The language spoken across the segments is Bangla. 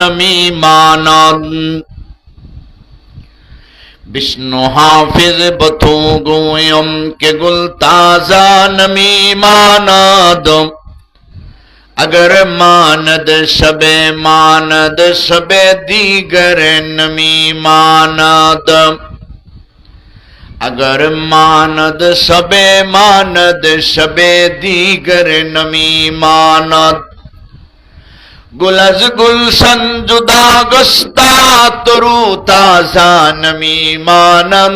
মানন বিষ্ণু হাফিজ বথু গোয়ম কে গুল তাজা নমি মানদ अगर मानद शबे मानद शबे दीगर नमी मानद अगर मानद शबे मानद शबे दीगर नमी मानद गुलज गुलशन जुदा गस्ता तरु ताज़ा नमी मानन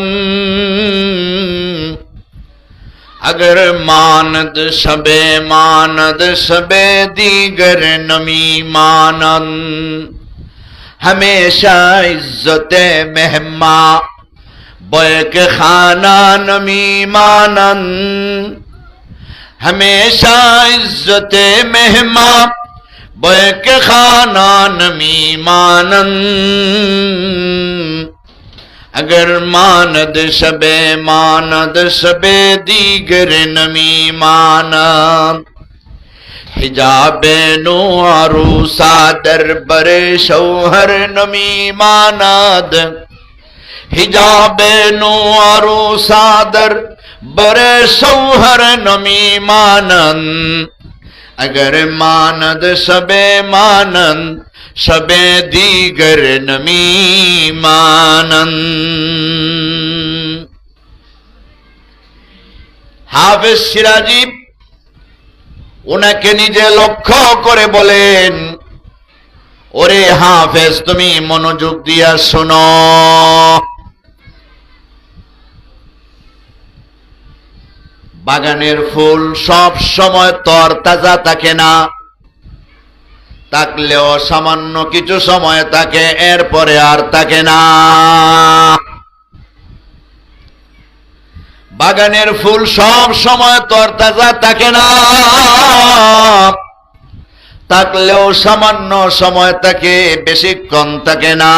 अगर मानद शबे मानद शबे दीगर नमी मानन। हमेशा इज़्ज़त मेहमा बैक खाना नमी मानन। हमेशा इज़्ज़त मेहमा बैक खाना नमी मानन अगर मानद शबे मानद शबे दीगर नमी मानद हिजाबे नो आरू सादर बरे शौहर नमी मानद हिजाबे नो आरू सादर बरे शौहर नमी मानंद अगर मानद सबे मानंद सबे दीगर नमी मानंद হাফেজ সিরাজি ওনাকে নিজে লক্ষ্য করে বলেন ওরে হাফেজ তুমি মনোযোগ দিয়া শোনো বাগানের ফুল সব সময় তর তাজা থাকে না। থাকলেও সামান্য কিছু সময় থাকে, এরপরে আর থাকে না। বাগানের ফুল সব সময় তরতাজা থাকে না। থাকলেও সামান্য সময় থাকে, বেশিক্ষণ থাকে না।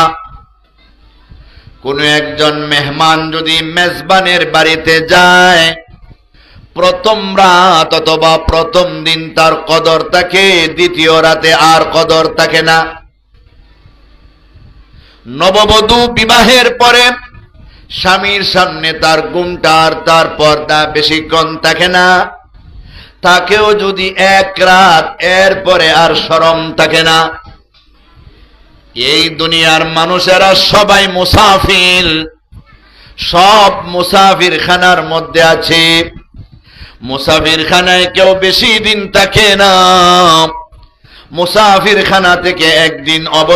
কোনো একজন মেহমান যদি মেজবানের বাড়িতে যায় প্রথম রাত অথবা প্রথম দিন তার কদর থাকে, দ্বিতীয় রাতে আর কদর থাকে না। নববধূ বিবাহের পরে স্বামীর সামনে তার গুমটা আর তার পর্দা বেশিক্ষণ থাকে না। তাকেও যদি এক রাত এরপরে আর সরম থাকে না। এই দুনিয়ার মানুষেরা সবাই মুসাফির, সব মুসাফির খানার মধ্যে আছে। মুসাফির খানায় কেউ বেশি দিন থাকে না। মুসাফির খানা থেকে একদিন অব